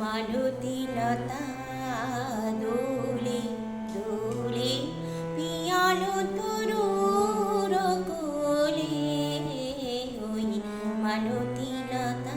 মালতীলতা দোলে দোলে পিয়াল তরুর কোলে ওই মালতীলতা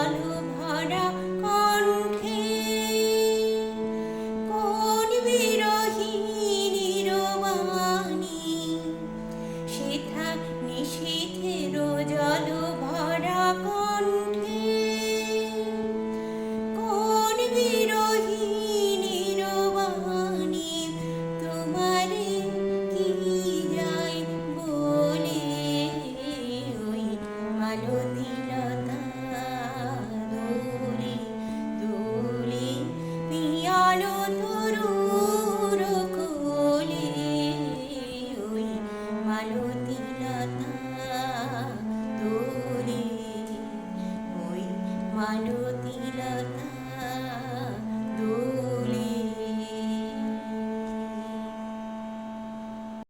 Anubhana